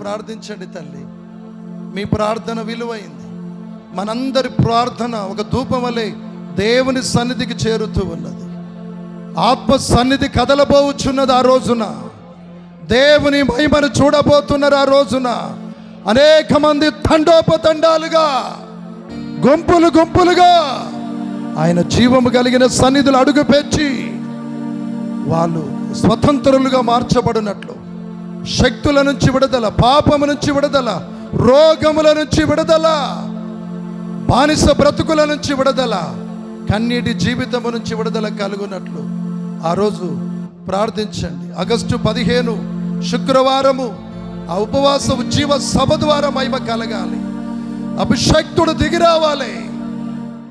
ప్రార్థించండి తల్లి. మీ ప్రార్థన విలువైంది. మనందరి ప్రార్థన ఒక ధూపం వలె దేవుని సన్నిధికి చేరుతూ ఉన్నది. ఆత్మ సన్నిధి కదలబోచున్నది ఆ రోజున. దేవుని మహిమను చూడబోతున్నారు ఆ రోజున. అనేక మంది తండోపతండాలుగా గుంపులు గుంపులుగా ఆయన జీవము కలిగిన సన్నిధులు అడుగుపెచ్చి వాళ్ళు స్వతంత్రులుగా మార్చబడినట్లు. శక్తుల నుంచి విడుదల పాపము నుంచి విడుదల రోగముల నుంచి విడుదల బానిస బ్రతుకుల నుంచి విడుదల కన్నీటి జీవితము నుంచి విడుదల కలుగునట్లు. ఆ రోజు ప్రార్థించండి. ఆగస్టు పదిహేను శుక్రవారము ఆ ఉపవాస ఉజ్జీవ సభ ద్వారా మహిమ కలగాలి. అభిషక్తుడు దిగి రావాలి.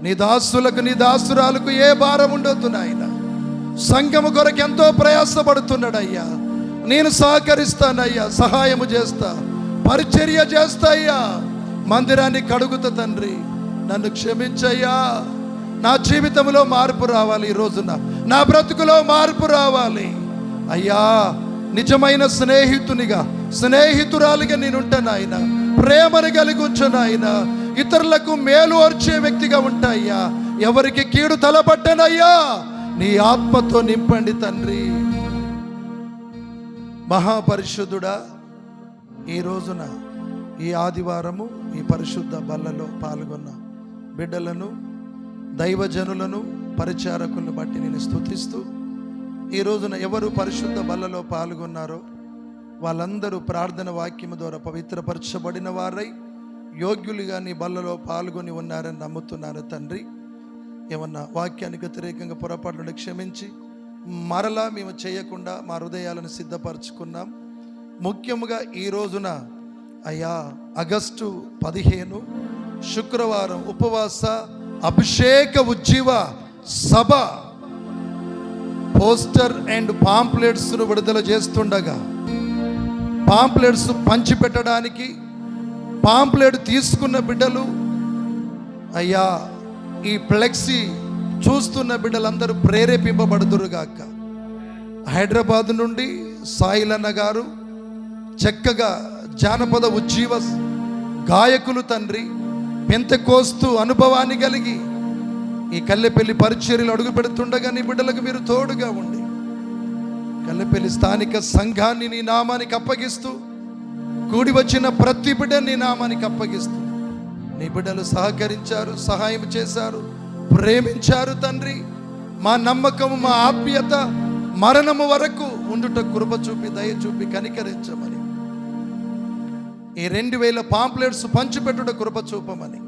నీ దాసులకు నీ దాసురాలకు ఏ భారం ఉండొద్దు నాయన. సంఘము కొరకు ఎంతో ప్రయాసపడుతున్నాడయ్యా. నేను సహకరిస్తానయ్యా సహాయము చేస్తా. పరిచర్య చేస్తా అయ్యా మందిరాన్ని కడుగుతా తండ్రి. నన్ను క్షమించయ్యా. నా జీవితంలో మార్పు రావాలి ఈ రోజున. నా బ్రతుకులో మార్పు రావాలి. అయ్యా నిజమైన స్నేహితునిగా స్నేహితురాలిగా నేనుంటాను ఆయన ప్రేమను కలిగి ఉంచాను ఆయన ఇతరులకు మేలు అర్చే వ్యక్తిగా ఉంటాయ్యా ఎవరికి కీడు తలపట్టనయ్యా. నీ ఆత్మతో నింపండి తండ్రి. మహాపరిశుద్ధుడా ఈ రోజున ఈ ఆదివారము ఈ పరిశుద్ధ బల్లలో పాల్గొన్న బిడ్డలను దైవజనులను పరిచారకులను బట్టి నేను స్తుతిస్తూ ఈ రోజున ఎవరు పరిశుద్ధ బల్లలో పాల్గొన్నారో వాళ్ళందరూ ప్రార్థన వాక్యము ద్వారా పవిత్రపరచబడిన వారై యోగ్యులుగా నీ బల్లలో పాల్గొని ఉన్నారని నమ్ముతున్నారు తండ్రి. ఏమన్నా వాక్యానికి వ్యతిరేకంగా పొరపాట్లు క్షమించి మరలా మేము చేయకుండా మా హృదయాలను సిద్ధపరచుకున్నాం. ముఖ్యముగా ఈ రోజున అయ్యా ఆగస్టు పదిహేను శుక్రవారం ఉపవాస అభిషేక ఉజ్జీవ సభ పోస్టర్ అండ్ పాంప్లెట్స్ను విడుదల చేస్తుండగా పాంప్లెట్స్ పంచిపెట్టడానికి పాంప్లెట్ తీసుకున్న బిడ్డలు అయ్యా ఈ ఫ్లెక్సీ చూస్తున్న బిడ్డలందరూ ప్రేరేపింపబడుదురుగాక హైదరాబాద్ నుండి సాయిలన్న గారు చక్కగా జానపద ఉజ్జీవ గాయకులు తండ్రి పెంతకోస్తు అనుభవాన్ని కలిగి ఈ కల్లెపల్లి పరిచర్యలు అడుగు పెడుతుండగా నీ బిడ్డలకు మీరు తోడుగా ఉండి కల్లెపల్లి స్థానిక సంఘాన్ని నీ నామానికి అప్పగిస్తూ కూడి వచ్చిన ప్రతి బిడ్డ నీ నామానికి అప్పగిస్తూ నీ బిడ్డలు సహకరించారు సహాయం చేశారు. ప్రేమించారు తండ్రి. మా నమ్మకము మా ఆప్యత మరణము వరకు ఉండుట కృప చూపి దయ చూపి కనికరించమని. ఈ రెండు వేల పాంప్లెట్స్ పంచిపెట్టుట కృప చూపమని.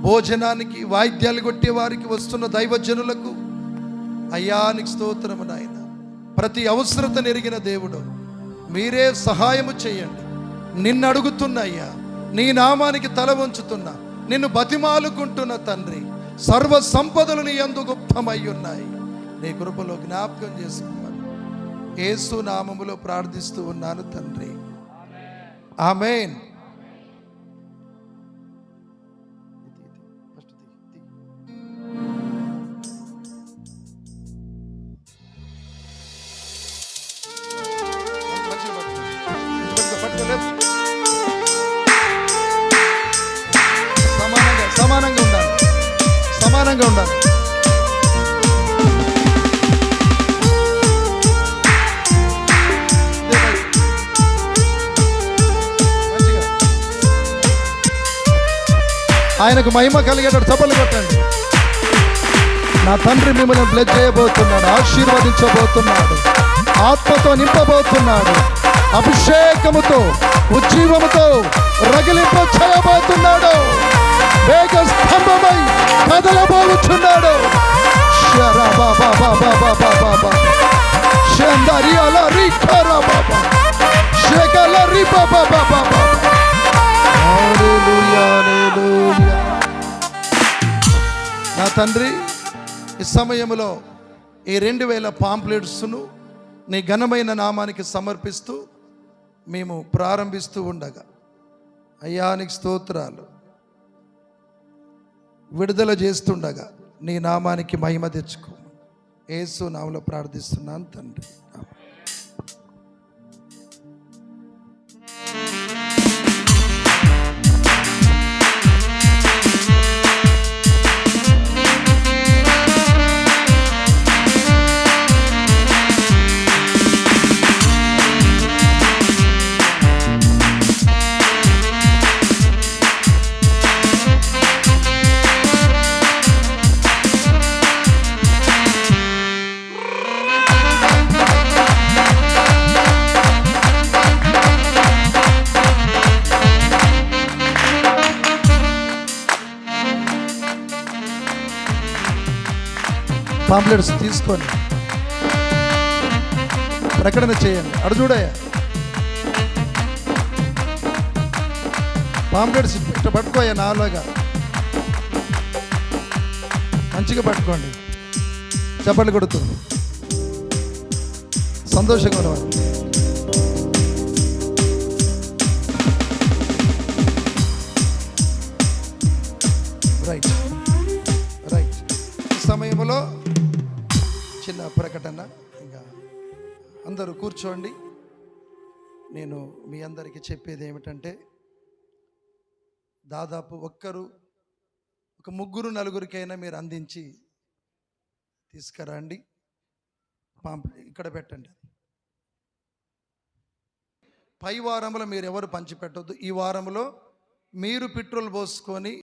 భోజనానికి వాయిద్యాలు కొట్టే వారికి వస్తున్న దైవజనులకు అయ్యానికి స్తోత్రము నాయన. ప్రతి అవసరత నెరిగిన దేవుడు మీరే సహాయము చేయండి. నిన్ను అడుగుతున్న అయ్యా నీ నామానికి తల వంచుతున్నా నిన్ను బతిమాలుకుంటున్న తండ్రి. సర్వ సంపదలు నీ ఎందు గుప్తమై ఉన్నాయి. నీ కృపలో జ్ఞాపకం చేసుకున్నాను ఏసు నామములో ప్రార్థిస్తూ ఉన్నాను తండ్రి. ఆమెన్. సమానంగా సమానంగా ఉండాలి. ఆయనకు మహిమ కలిగేటట్టు చప్పలు కొట్టండి. నా తండ్రి మిమ్మల్ని బ్లెజ్ చేయబోతున్నాడు ఆశీర్వదించబోతున్నాడు ఆత్మతో నింపబోతున్నాడు అభిషేకముతో ఉజ్జీవముతో రగిలింప చేయబోతున్నాడు వేగ స్తంభమై కదలబోతున్నాడు నా తండ్రి ఈ సమయంలో ఈ రెండు వేల పాంప్లెట్స్ను నీ ఘనమైన నామానికి సమర్పిస్తూ మేము ప్రారంభిస్తూ ఉండగా. అయ్యానికి స్తోత్రాలు. విడుదల చేస్తుండగా నీ నామానికి మహిమ తెచ్చుకో. ఏసు నామలో ప్రార్థిస్తున్నాను తండ్రి. పాంప్లెట్స్ తీసుకొని ప్రకటన చేయండి. అడు చూడయ్యా. పాంప్లెట్స్ ఇట్లా పట్టుకోయా నాలోగా. మంచిగా పట్టుకోండి. చప్పట్లు కొడుతుంది. సంతోషంగా ఉన్నవారు చిన్న ప్రకటన. ఇంకా అందరూ కూర్చోండి. నేను మీ అందరికీ చెప్పేది ఏమిటంటే దాదాపు ఒక్కరు ఒక ముగ్గురు నలుగురికైనా మీరు అందించి తీసుకురండి. పాంప్ ఇక్కడ పెట్టండి పై వారంలో మీరు ఎవరు పంచిపెట్టొద్దు? ఈ వారంలో మీరు పెట్రోల్ పోసుకొని